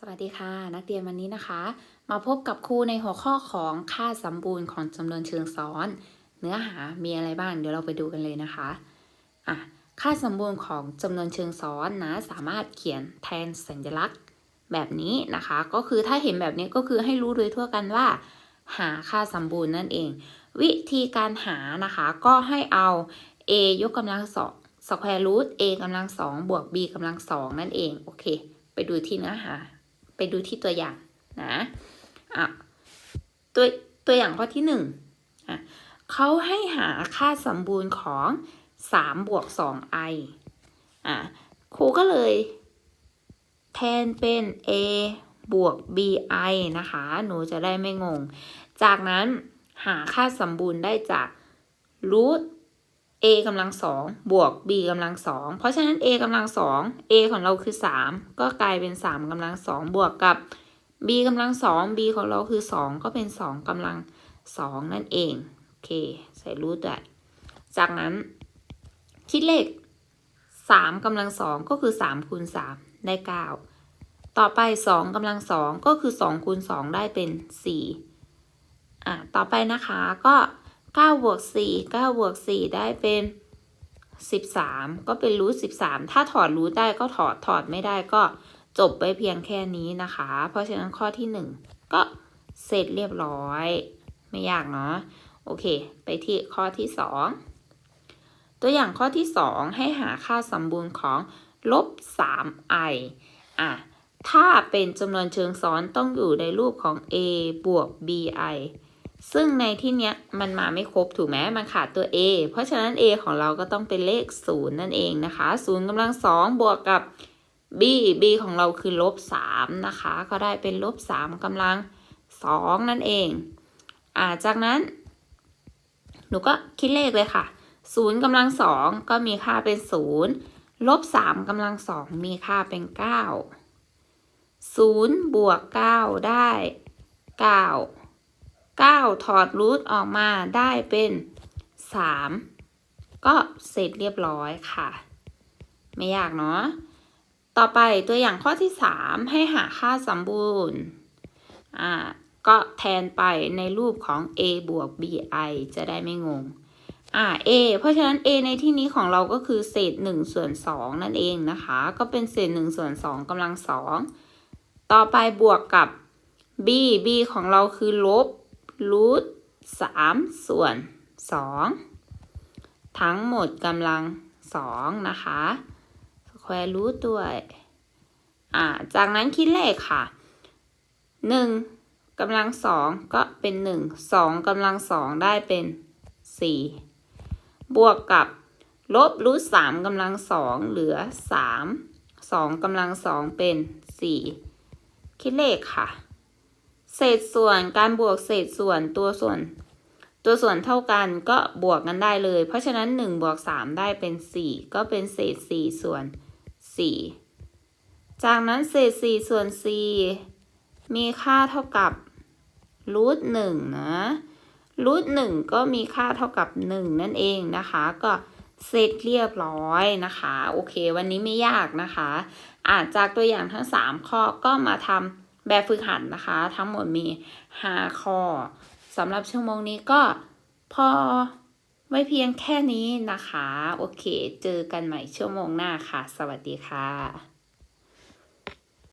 สวัสดีค่ะ นักเรียนวันนี้นะคะ มาพบกับครูในหัวข้อของค่าสมบูรณ์ของจำนวนเชิงซ้อน เนื้อหามีอะไรบ้างเดี๋ยวเราไปดูกันเลยนะคะอะค่าสมบูรณ์ของจำนวนเชิงซ้อนนะ สามารถเขียนแทนสัญลักษณ์แบบนี้นะคะ ก็คือถ้าเห็นแบบนี้ก็คือให้รู้โดยทั่วกันว่า หาค่าสมบูรณ์นั่นเอง วิธีการหานะคะ ก็ให้เอา a ยกกำลังสองสแควร์รูท a กำลังสองบวก b กำลังสองนั่นเองโอเค ไปดูที่เนื้อหา ไปดูที่ตัวอย่างนะอะตัวตัวอย่างข้อที่หนึ่งอะเขาให้หาค่าสมบูรณ์ของ3บวก 2 i อะครูก็เลยแทนเป็น a บวก bi นะคะ หนูจะได้ไม่งง จากนั้นหาค่าสมบูรณ์ได้จากรูท a กำลังสองบวก b กำลังสองเพราะฉะนั้น a กำลังสอง a ของเราคือ 3 ก็กลายเป็น 3กำลังสองบวกกับ b กำลังสอง b ของเราคือ 2 ก็เป็น 2กำลังสองนั่นเอง โอเค ใส่รูทได้ จากนั้น คิดเลข3กำลังสองก็คือ3คูณ3ได้ 9 ต่อไป2กำลังสองก็คือ2คูณ2ได้เป็น 4 อะ ต่อไปนะคะก็ 9บวก4 9บวก4ได้เป็น 13 ก็เป็นรูท13 ถ้าถอดรูทได้ก็ถอดถอดไม่ได้ก็จบไปเพียงแค่นี้นะคะ เพราะฉะนั้นข้อที่ 1 ก็เสร็จเรียบร้อย ไม่ยากเนาะโอเค ไปที่ข้อที่ 2 ตัวอย่างข้อที่ 2 ให้หาค่าสมบูรณ์ของลบ 3i อะถ้าเป็นจำนวนเชิงซ้อนต้องอยู่ในรูปของ a บวก bi ซึ่งในที่เนี้ยมันมาไม่ครบถูกไหมมันขาดตัว a เพราะฉะนั้น a ของเราก็ต้องเป็นเลข 0 นั่นเองนะคะ0กำลัง2บวกกับ b b ของเราคือลบ3นะคะ ก็ได้เป็นลบ3กำลัง2นั่นเองอ่าจากนั้นหนูก็คิดเลขเลยค่ะ0กำลัง2ก็มีค่าเป็น 0 ลบ3กำลัง2มีค่าเป็น 9 0บวก9ได้ 9 9 ถอดรูทออกมาได้เป็น 3 ก็เสร็จเรียบร้อยค่ะ ไม่ยากเนาะ ต่อไปตัวอย่างข้อที่ 3 ให้หาค่าสมบูรณ์อ่าก็แทนไปในรูปของ a บวก bi จะได้ไม่งงอ่า a เพราะฉะนั้น a ในที่นี้ของเราก็คือเศษ1ส่วน2นั่นเองนะคะ ก็เป็นเศษ1ส่วน2กำลัง 2 ต่อไปบวกกับ b b ของเราคือลบ รูทสามส่วนสองทั้งหมดกำลังสองนะคะสแควร์รูทด้วยอ่าจากนั้นคิดเลขค่ะหนึ่งกำลังสองก็เป็นหนึ่งสองกำลังสองได้เป็นสี่บวกกับลบรูทสามกำลังสองเหลือสามสองกำลังสองเป็นสี่คิดเลขค่ะ เศษส่วนการบวกเศษส่วนตัวส่วน ตัวส่วนเท่ากันก็บวกกันได้เลย เพราะฉะนั้น1บวก3ได้เป็น 4 ก็เป็นเศษ 4 ส่วน 4 จากนั้นเศษ 4 ส่วน 4 มีค่าเท่ากับรูทหนึ่งนะรูทหนึ่งก็มีค่าเท่ากับ 1 นั่นเองนะคะ ก็เสร็จเรียบร้อยนะคะ โอเค วันนี้ไม่ยากนะคะ อาจจากตัวอย่างทั้ง 3 ข้อก็มาทำ แบบฝึกหัดนะคะ ทั้งหมดมี 5 ข้อสำหรับชั่วโมงนี้ก็พอไว้เพียงแค่นี้นะคะ โอเค เจอกันใหม่ชั่วโมงหน้าค่ะ สวัสดีค่ะ